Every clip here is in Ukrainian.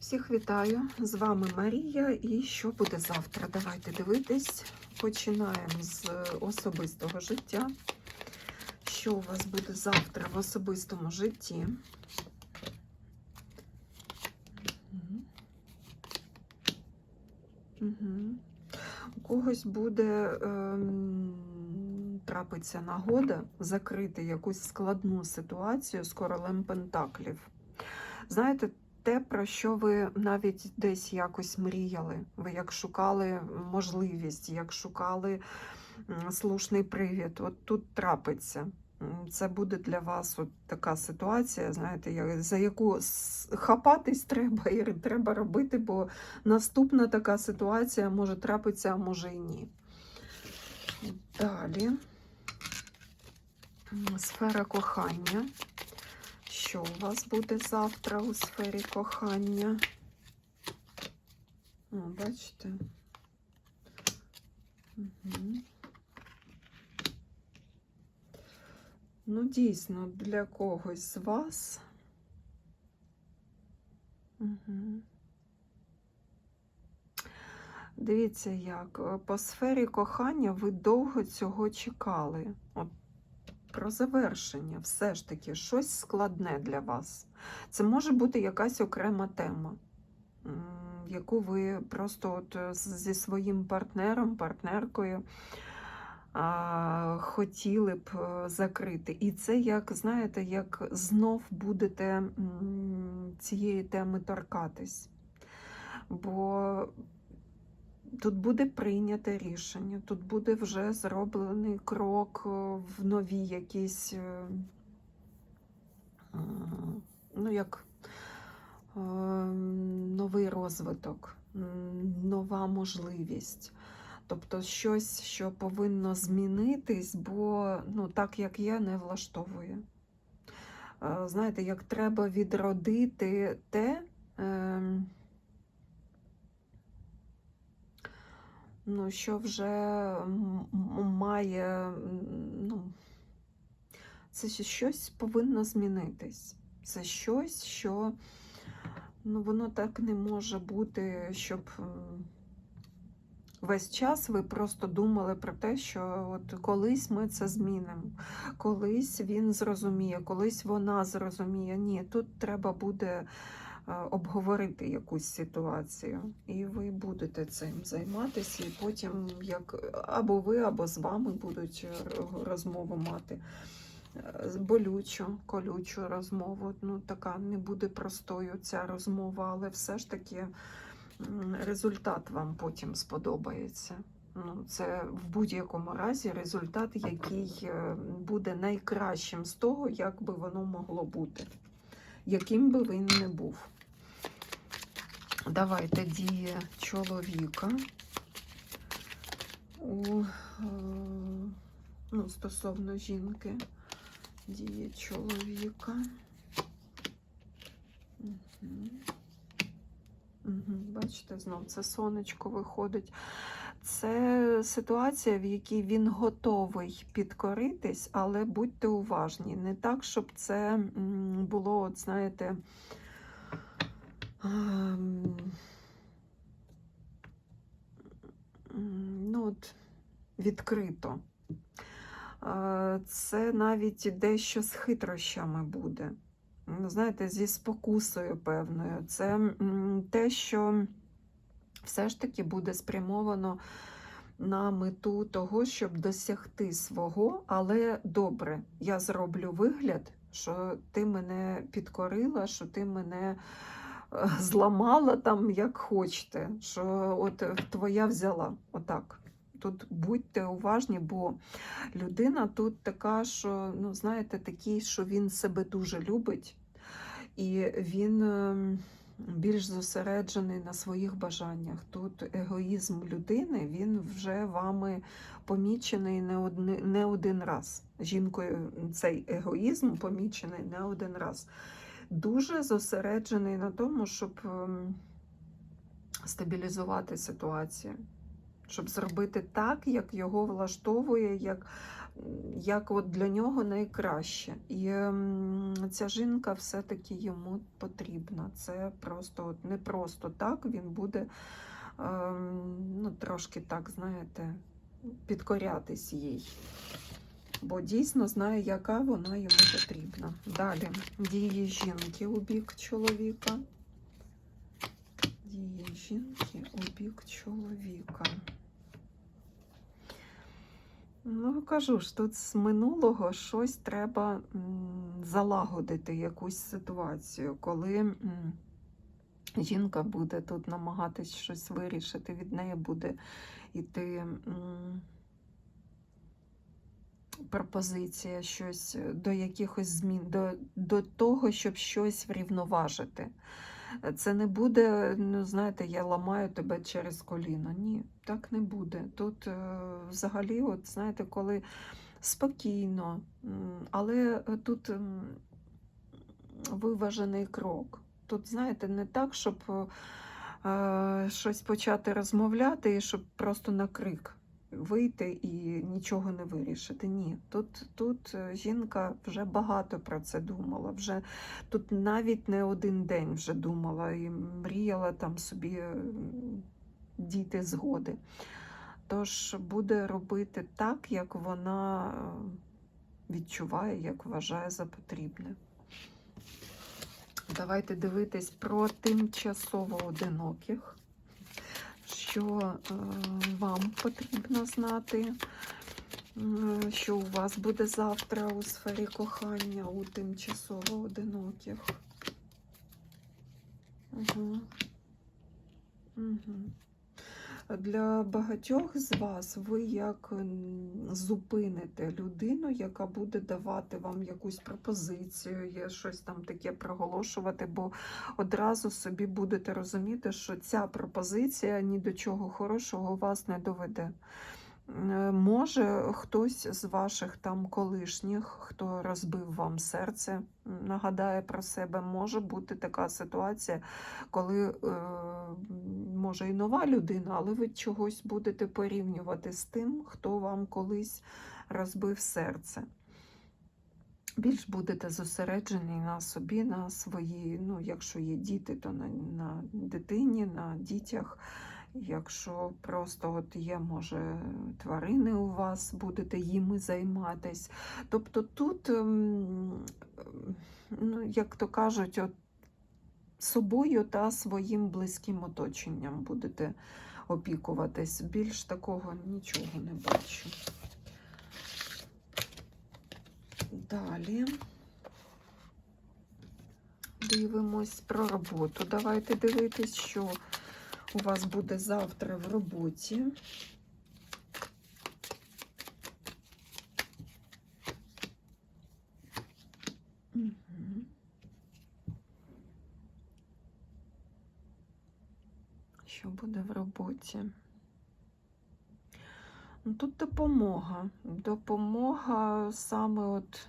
Всіх вітаю! З вами Марія. І що буде завтра? Давайте дивитись. Починаємо з особистого життя. Що у вас буде завтра в особистому житті? Мгм. У когось буде ем, трапиться нагода закрити якусь складну ситуацію з королем Пентаклів. Знаєте, те, про що ви навіть десь якось мріяли. Ви як шукали можливість, як шукали слушний привід, от тут трапиться. Це буде для вас от така ситуація, знаєте, за яку хапатись треба і треба робити, бо наступна така ситуація може трапитися, а може і ні. Далі. Сфера кохання. Що у вас буде завтра у сфері кохання? О, бачите? Угу. Ну, дійсно, для когось з вас. Угу. Дивіться, як е, по сфері кохання ви довго цього чекали. От про завершення, все ж таки, щось складне для вас. Це може бути якась окрема тема, яку ви просто от е, зі своїм партнером, партнеркою а, хотіли б е, закрити. І це, як, знаєте, як знов будете цієї теми торкатись. Бо Тут буде прийняте рішення, тут буде вже зроблений крок е, в нові якісь, е, ну як е, новий розвиток, нова можливість. Тобто щось, що повинно змінитись, бо ну, так як є, не влаштовує. Е, Знаєте, як треба відродити те. Ну, що вже має, ну, це щось повинно змінитись. Це щось, що ну, воно так не може бути, щоб весь час ви просто думали про те, що от колись ми це змінимо, колись він зрозуміє, колись вона зрозуміє. Ні, тут треба буде обговорити якусь ситуацію, і ви будете цим займатися, і потім як або ви, або з вами будуть е, розмову мати. Е, Болючу, колючу розмову. Ну, така не буде простою ця розмова, але все ж таки результат вам потім сподобається. Ну, це в будь-якому разі результат, який е, буде найкращим з того, як би воно могло бути, яким би він не був. Давайте дії чоловіка у, е, ну, стосовно жінки. Дії чоловіка. Угу. Угу. Бачите, знов це сонечко виходить. Це ситуація, в якій він готовий підкоритись, але будьте уважні. Не так, щоб це було, от знаєте, ну, от, відкрито. Це навіть дещо з хитрощами буде. Ну, Знаєте, зі спокусою певною. Це те, що все ж таки буде спрямовано на мету того, щоб досягти свого, але добре, я зроблю вигляд, що ти мене підкорила, що ти мене зламала там, як хочете, що от е, твоя взяла. Отак. Тут будьте уважні, бо людина тут така, що, ну, знаєте, такий, що він себе дуже любить, і він ем, більш зосереджений на своїх бажаннях. Тут егоїзм людини, він вже вами помічений не один, не один раз. Жінкою цей егоїзм помічений не один раз. Дуже зосереджений на тому, щоб ем, стабілізувати ситуацію. щоб зробити так, як його влаштовує, як, як от для нього найкраще. І ем, ця жінка все-таки йому потрібна. Це просто от не просто так, він буде ем, ну, трошки так, знаєте, підкорятись їй. Бо дійсно знає, яка вона йому потрібна. Далі дії жінки у бік чоловіка. Дії жінки у бік чоловіка. Ну, кажу ж, тут з минулого щось треба залагодити якусь ситуацію, коли жінка буде тут намагатись щось вирішити, від неї буде йти пропозиція, щось е, до якихось змін, до, до того, щоб щось врівноважити. Це не буде, ну знаєте, я ламаю тебе через коліно. Ні, так не буде. Тут е, взагалі, от знаєте, коли спокійно, але е, тут виважений крок. Тут, знаєте, не так, щоб е, щось почати розмовляти і щоб просто на крик вийти і нічого не вирішити. Ні, тут, тут е, жінка вже багато про це думала. Вже тут навіть не один день вже думала і мріяла там собі е, дійти згоди. Тож буде робити так, як вона е, відчуває, як вважає за потрібне. Давайте дивитись про тимчасово одиноких що е, вам потрібно знати, е, що у вас буде завтра у сфері кохання у тимчасово одиноких. Угу. Угу. Для багатьох з вас ви як зупините людину, яка буде давати вам якусь пропозицію, є щось там таке проголошувати, бо одразу собі будете розуміти, що ця пропозиція ні до чого хорошого вас не доведе. Е, Може, хтось з ваших там колишніх, хто розбив вам серце, нагадає про себе, може бути така ситуація, коли е, може і нова людина, але ви чогось будете порівнювати з тим, хто вам колись розбив серце. Більш будете зосереджені на собі, на свої, ну, якщо є діти, то на, на дитині, на дітях. Якщо просто от є, може, тварини у вас, будете їми займатись. Тобто тут, ем, ну, як то кажуть, от собою та своїм близьким оточенням будете опікуватись. Більш такого нічого не бачу. Далі дивимось про роботу. Давайте дивитись, що у вас буде завтра в роботі. Що буде в роботі? Ну, Тут допомога. Допомога саме от.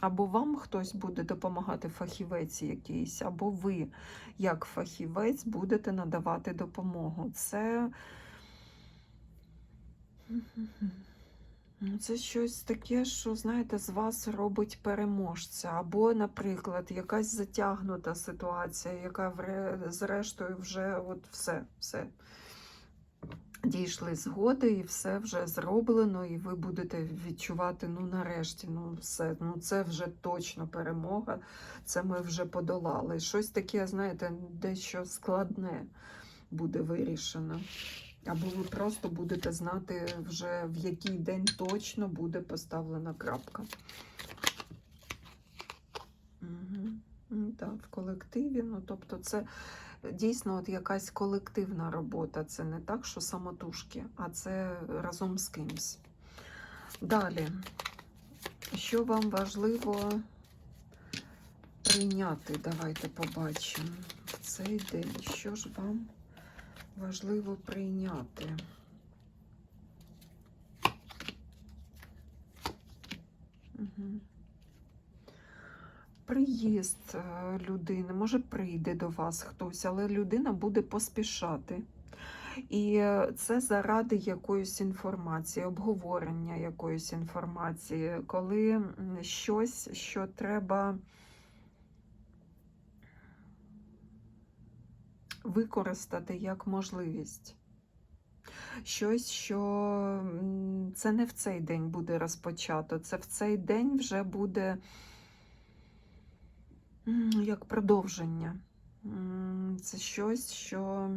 Або вам хтось буде допомагати, фахівець якийсь, або ви, як фахівець, будете надавати допомогу. Це. Ну, Це щось таке, що, знаєте, з вас робить переможця. Або, наприклад, якась затягнута ситуація, яка зрештою вже от все, все. Дійшли згоди, і все вже зроблено, і ви будете відчувати, ну нарешті, ну все, ну це вже точно перемога, це ми вже подолали. Щось таке, знаєте, дещо складне буде вирішено. Або ви просто будете знати вже в який день точно буде поставлена крапка. Угу. Так, в колективі. Ну, тобто, це дійсно от якась колективна робота. Це не так, що самотужки, а це разом з кимсь. Далі, що вам важливо прийняти? Давайте побачимо в цей день. Що ж вам важливо прийняти? Угу. Приїзд е, людини, може прийде до вас хтось, але людина буде поспішати. І е, це заради якоїсь інформації, обговорення якоїсь інформації, коли щось, що треба використати як можливість. Щось, що це не в цей день буде розпочато, це в цей день вже буде як продовження. Це щось, що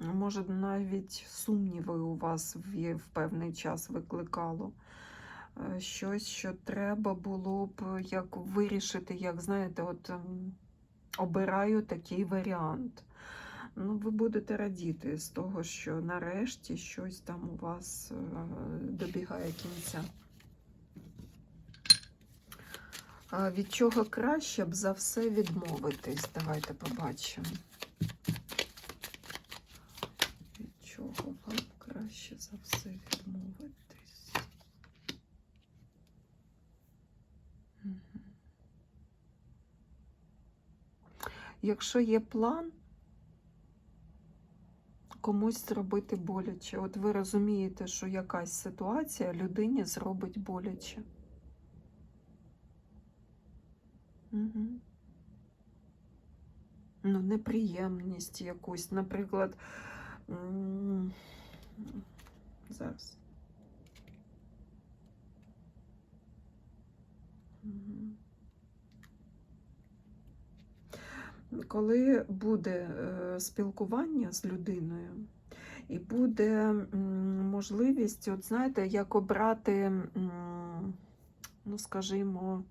може навіть сумніви у вас в, певний час викликало. Е, Щось, що треба було б як вирішити, як знаєте, от ем, обираю такий варіант. Ну, ви будете радіти з того, що нарешті щось там у вас е, добігає кінця. А від чого краще б за все відмовитись? Давайте побачимо. Від чого вам краще за все відмовитись? Якщо є план, комусь зробити боляче. От ви розумієте, що якась ситуація людині зробить боляче. Угу. Ну, неприємність якусь, наприклад, зараз. Коли буде е, спілкування з людиною, і буде можливість, от знаєте, як обрати, ну, скажімо,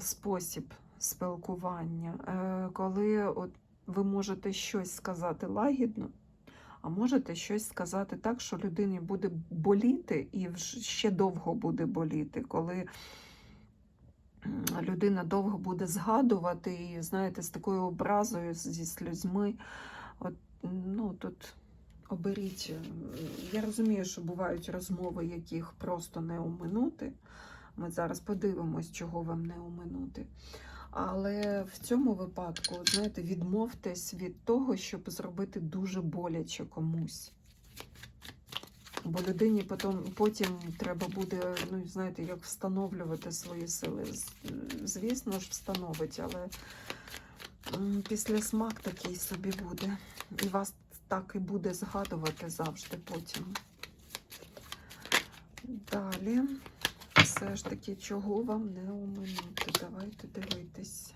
спосіб спілкування, Е, коли от ви можете щось сказати лагідно, а можете щось сказати так, що людині буде боліти і ще довго буде боліти, коли людина довго буде згадувати і, знаєте, з такою образою, зі сльозьми. От, ну, тут оберіть. Я розумію, що бувають розмови, яких просто не оминути. Ми зараз подивимось, чого вам не оминути. Але в цьому випадку, знаєте, відмовтесь від того, щоб зробити дуже боляче комусь. Бо людині потім, потім треба буде, ну, знаєте, як встановлювати свої сили. Звісно ж, встановить, але після смак такий собі буде. І вас так і буде згадувати завжди потім. Далі, все ж таки, чого вам не оминути? Давайте дивитись.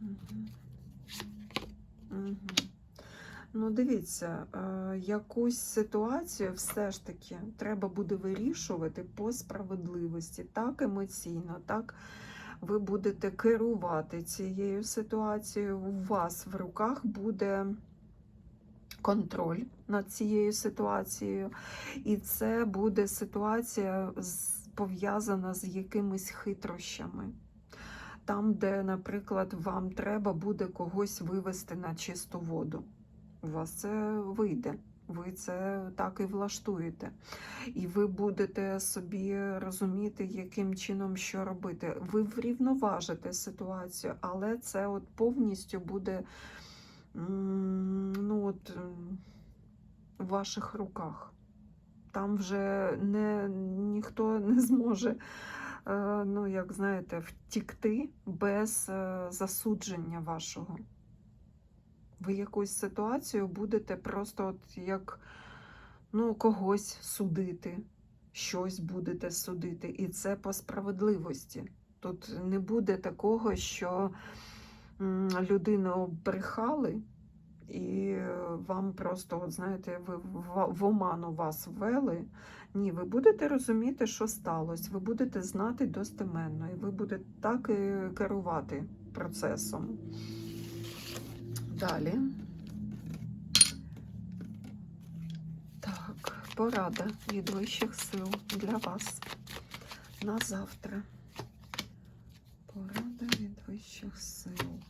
Угу. Угу. Ну, дивіться, е, якусь ситуацію все ж таки треба буде вирішувати по справедливості, так емоційно, так ви будете керувати цією ситуацією. У вас в руках буде контроль над цією ситуацією, і це буде ситуація пов'язана з якимись хитрощами. Там, де, наприклад, вам треба буде когось вивести на чисту воду. У вас це вийде. Ви це так і влаштуєте. І ви будете собі розуміти, яким чином що робити. Ви врівноважите ситуацію, але це от повністю буде ну, от, в ваших руках. Там вже не, ніхто не зможе, е, ну, як знаєте, втікти без е, засудження вашого. Ви якусь ситуацію будете просто от як ну, когось судити, щось будете судити, і це по справедливості. Тут не буде такого, що людину обрехали, і е, вам просто, от знаєте, ви в, оману вас ввели. Ні, ви будете розуміти, що сталося, ви будете знати достеменно, і ви будете так і керувати процесом. Далі. Так, порада від вищих сил для вас на завтра. Порада вищих сил.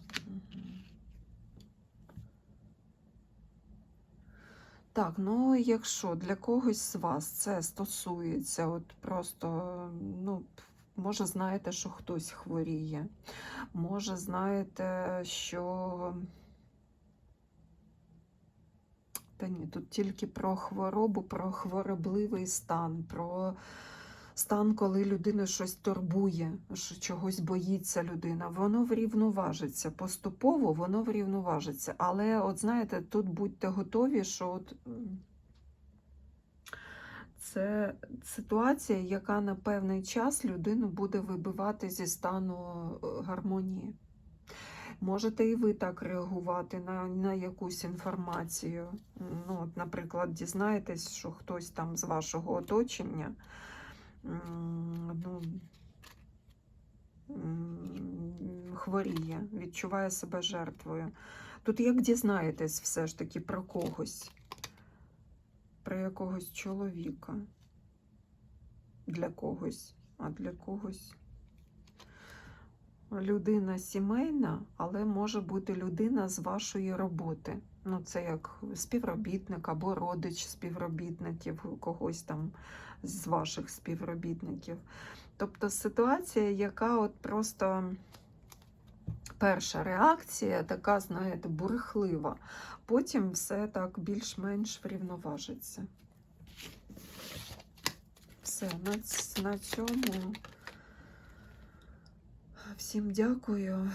Так, ну якщо для когось з вас це стосується, от просто, ну, Може, знаєте, що хтось хворіє. Може, знаєте, що. Та ні, тут тільки про хворобу, про хворобливий стан, про стан, коли людина щось турбує, чогось боїться людина. Воно врівноважиться. Поступово воно врівноважиться. Але, от знаєте, тут будьте готові, що от. це ситуація, яка на певний час людину буде вибивати зі стану е, гармонії. Можете і ви так реагувати на, на якусь інформацію. Ну, от, наприклад, дізнаєтесь, що хтось там з вашого оточення ну, хворіє, відчуває себе жертвою. Тут як дізнаєтесь все ж таки про когось, про якогось чоловіка, для когось, а для когось людина сімейна, але може бути людина з вашої роботи. Ну, це як співробітник або родич співробітників, когось там з ваших співробітників. Тобто ситуація, яка от просто перша реакція, така, знаєте, бурхлива. Потім все так більш-менш врівноважиться. Все, на, на цьому. Всім дякую.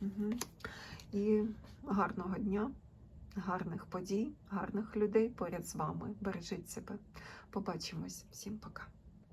Угу. І гарного дня, гарних подій, гарних людей поряд з вами. Бережіть себе. Побачимось. Всім пока.